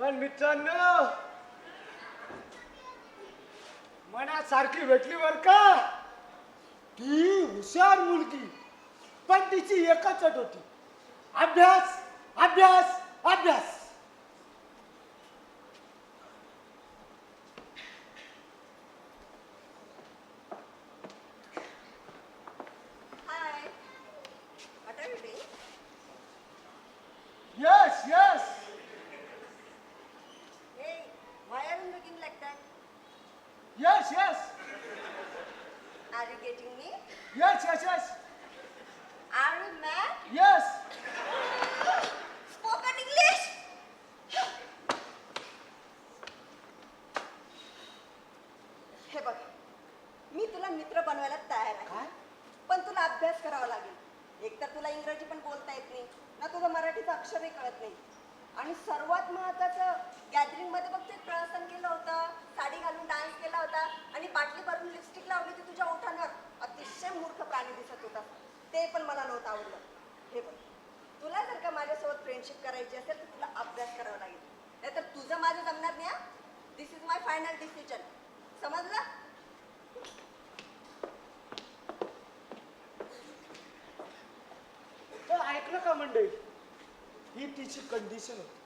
पण मित्रांनो मनासारखी भेटली बर का? ती हुशार मुलगी पण तिची एकच अट होती. अभ्यास अभ्यास अभ्यास. That? Yes yes Are you getting me? Yes yes yes Are you mad? Yes Spoken English? हे बघ मी तुला मित्र बनवायला तयार आहे पण तुला अभ्यास करावा लागेल एकतर तुला इंग्रजी पण बोलता येत नाही ना तुझं मराठीचं अक्षरही कळत नाही आणि सर्वात महत्वाचं गॅदरिंगमध्ये बघ ते प्रहसन केलं प्राणी दिसत होता. ते पण मला नव्हतं आवडलं. हे बघ तुला जर का माझ्यासोबत फ्रेंडशिप करायची असेल तर तुला अभ्यास करावा लागेल. नाहीतर तुझं माझं जमणार नाही this is my final decision समजलं? तर ऐकलं का मंडळी? ही तिची कंडिशन होती.